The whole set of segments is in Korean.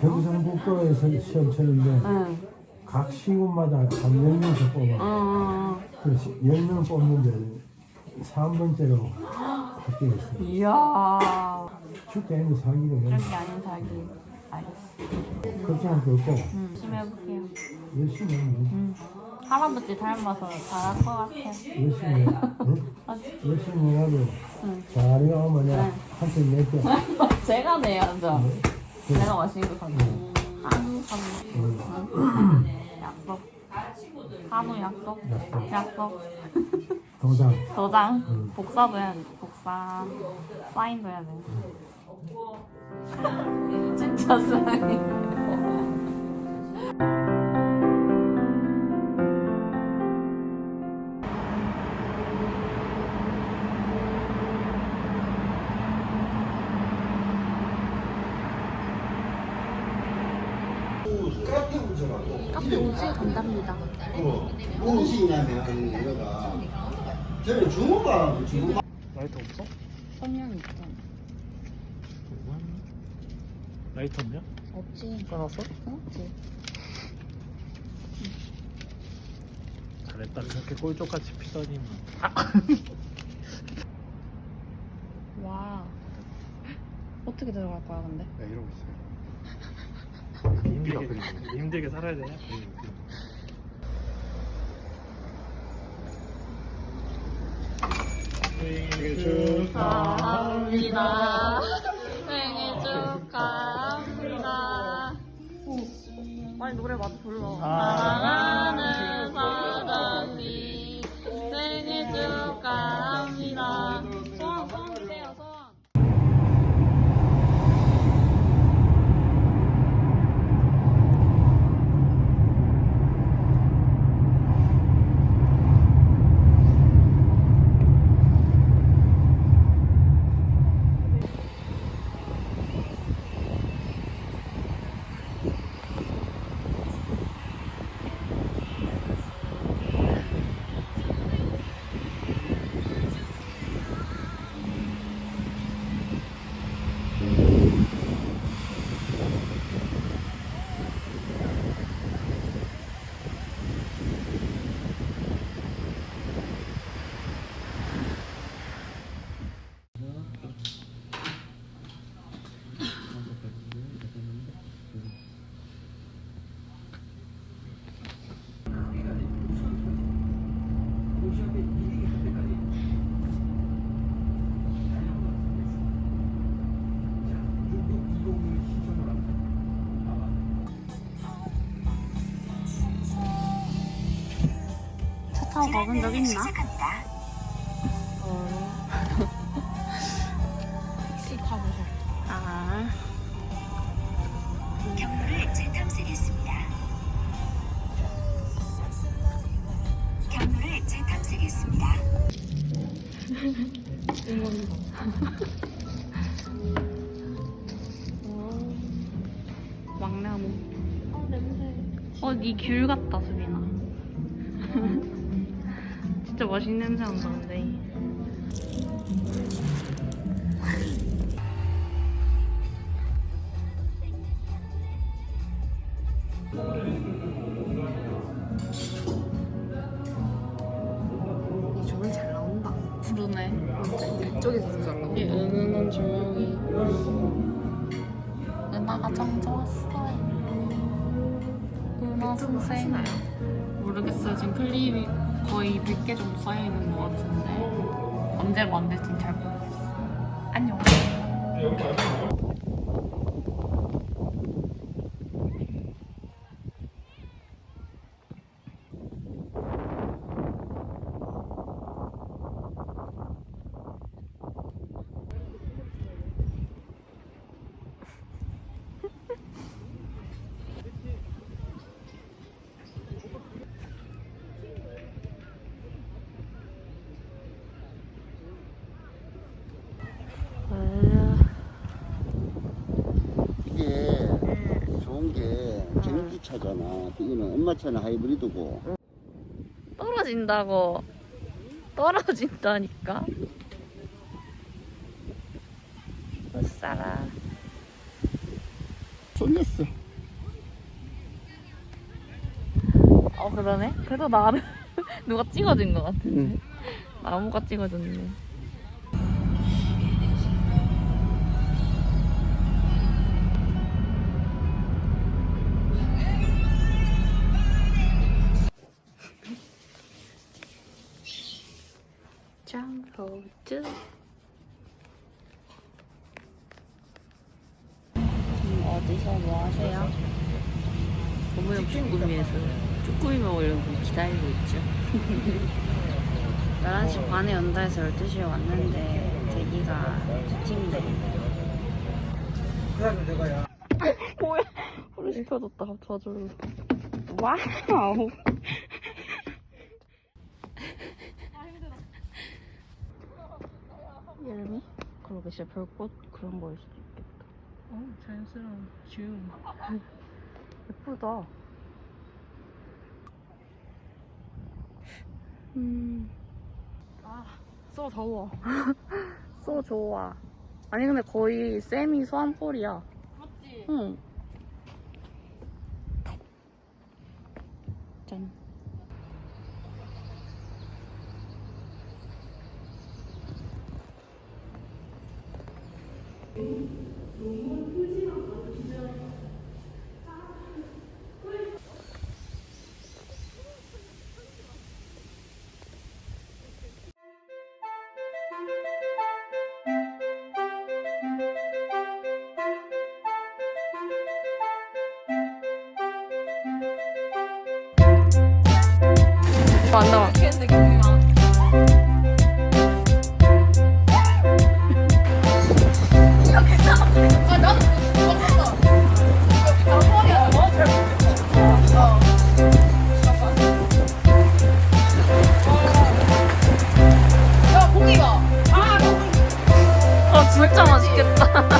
경상북도에서 시험 치는데 응. 각 시군마다 한 10명씩 뽑아. 어. 그래서 10명 뽑는데 3번째로 합격했어요. 이야. 축구 애는 사기를 해. 그런 게 아닌 사기. 알겠어. 걱정할 게 없고 열심히 해볼게요. 열심히 하면 응. 할아버지 닮아서 잘할 것 같아. 열심히 해. 응? 맞지? 열심히 해가지고 응. 잘 해오면 내가 응. 한편 낼게. 제가 내야죠. 네. 내가 맛있는 거 사줘. 한우 사줘. 약속. 한우 약속. 약속. 도장. 도장. 응. 복사도 해야 돼. 복사. 사인도 해야 돼. 진짜 사인. 카페 운전하고 카페 오지 간답니다. 무엇이냐면 얘가 저는 중국가 중국 라이터 없어? 성냥 있잖아. 라이터 없냐? 없지. 꺼놨어? 없지. 잘했다 그렇게 꼴쪽같이 피더니만 와. 어떻게 들어갈 거야 근데? 네 이러고 있어요 힘들게, 힘들게 살아야 되냐? 생일 축하합니다. 생일 축하합니다. 빨리 노래 맞아 불러. 사 타고 가본 적 있나? 어. 아. 경로를 재탐색했습니다. 경로를 재탐색했습니다. 왕나무. 어, 냄새. 어, 니 귤 같다, 수빈아. 맛있는 냄새 난다, 근데. 이 조명이 잘 나온다. 그러네. 이쪽에서도 잘 나온다. 이 은은한 조명이. 은하가 참 좋았어요. 은하 선생. 모르겠어요. 지금 클립이 거의 100개 정도 쌓여있는 것 같은데. 언제 만들지 잘 모르겠어. 안녕. 차잖아. 이거는 엄마 차는 하이브리드고 떨어진다고. 떨어진다니까. 못 살아. 쏠렸어. 어 그러네. 그래도 나를 누가 찍어준 것 같은데. 응. 나무가 찍어줬네. 어디서 뭐 하세요? 어머니 쭈꾸미에서 쭈꾸미 먹으려고 기다리고 있죠. 11시 반에 온다 해서 12시에 왔는데 대기가 두 팀이네. 뭐야? 불을 시켜줬다 저절로. 와우. 이름이? 그러게 진짜 별꽃 그런 거일 수도. 어, 자연스러운 줌. 예쁘다. 음. 아, 쏘 더워. 쏘 좋아. 아니 근데 거의 세미 소환폴이야. 맞지? 응. 안 나와. 아 진짜 맛있겠다.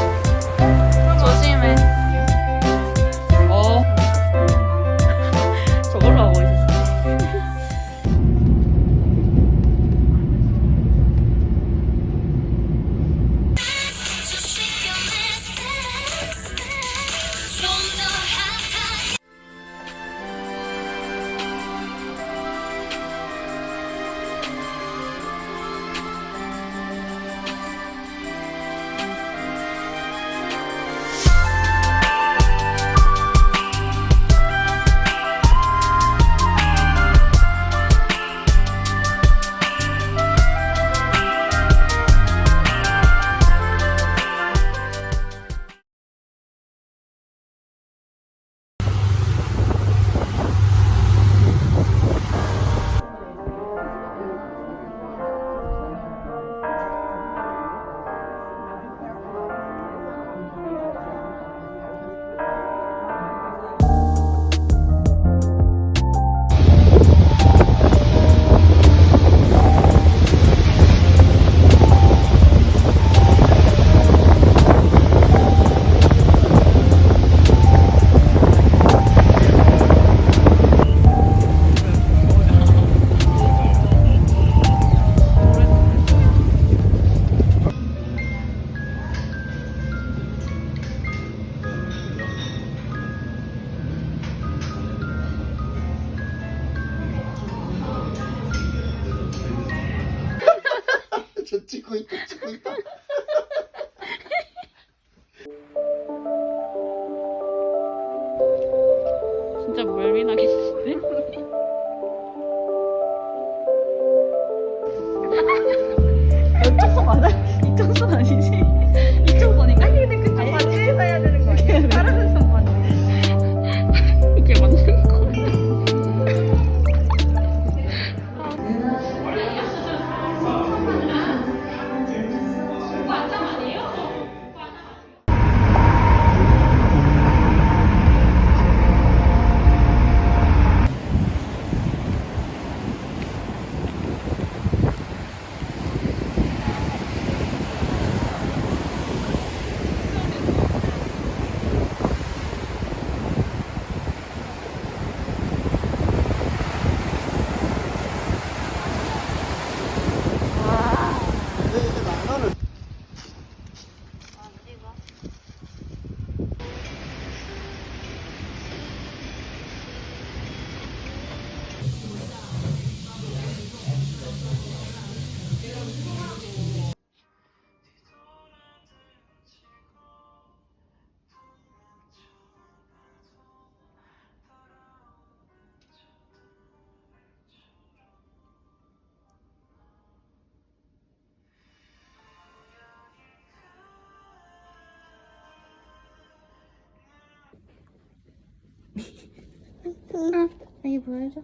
응, 여기 보여줘.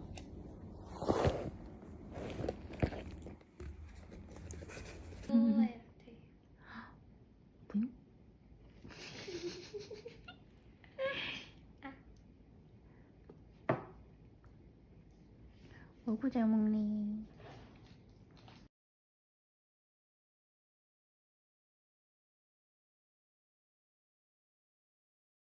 보여? 어구 잘 먹네.